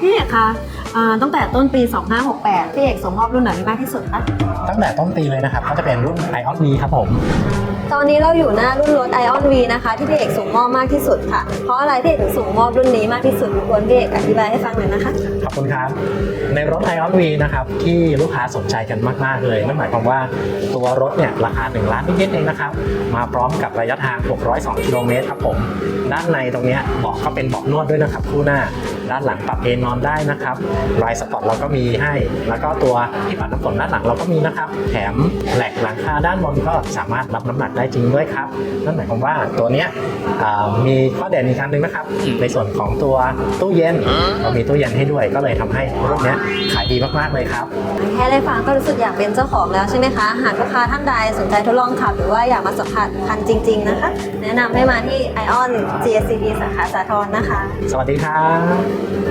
พี่เอกคะอ่าตั้งแต่ต้นปี 2568 พี่เอกส่งมอบรุ่นไหนมากที่สุดคะตั้งแต่ต้นปีเลยนะครับ ก็จะเป็นรุ่น i ออ v ครับผม ตอนนี้เราอยู่หน้ารุ่นรถ Ion V นะคะ ที่พี่เอกส่งมอบมากที่สุดค่ะ เพราะอะไรพี่เอกถึงส่งมอบรุ่นนี้มากที่สุดรบกวนพี่เอกอธิบายให้ฟังหน่อยนะคะ ขอบคุณครับ ในรถ i ออ v นะครับที่ลูกค้าสนใจกันมาก ๆ เลยนั่นหมายความว่าตัวรถเนี่ยราคา 1 ล้านนิดๆเองนะครับ มาพร้อมกับระยะทาง 602 กิโลเมตรครับผม ด้านในตรงนี้เบาะก็เป็นเบาะนวดด้วยนะครับคู่หน้า ด้านหลังปรับเอนนอนได้นะครับลายสปอร์ตเราก็มีให้ แล้วก็ตัวที่ปัดน้ำฝนด้านหลังเราก็มีนะครับ แถมแหลกหลังคาด้านบนก็สามารถรับน้ำหนักได้จริงด้วยครับนั่นหมายความว่าตัวเนี้ยอ่ามีข้อเด่นอีกครั้งหนึ่งนะครับ ในส่วนของตัวตู้เย็นเรามีตู้เย็นให้ด้วยก็เลยทำให้รถเนี้ยขายดีมากๆเลยครับแค่ได้ฟังก็รู้สึกอยากเป็นเจ้าของแล้วใช่ไหมคะหากลูกค้าท่านใดสนใจทดลองขับ หรือว่าอยากมาสัมผัสคันจริง ๆนะคะ แนะนำให้มาที่ Ion GSCD สาขาสาทรนะคะ สวัสดีครับ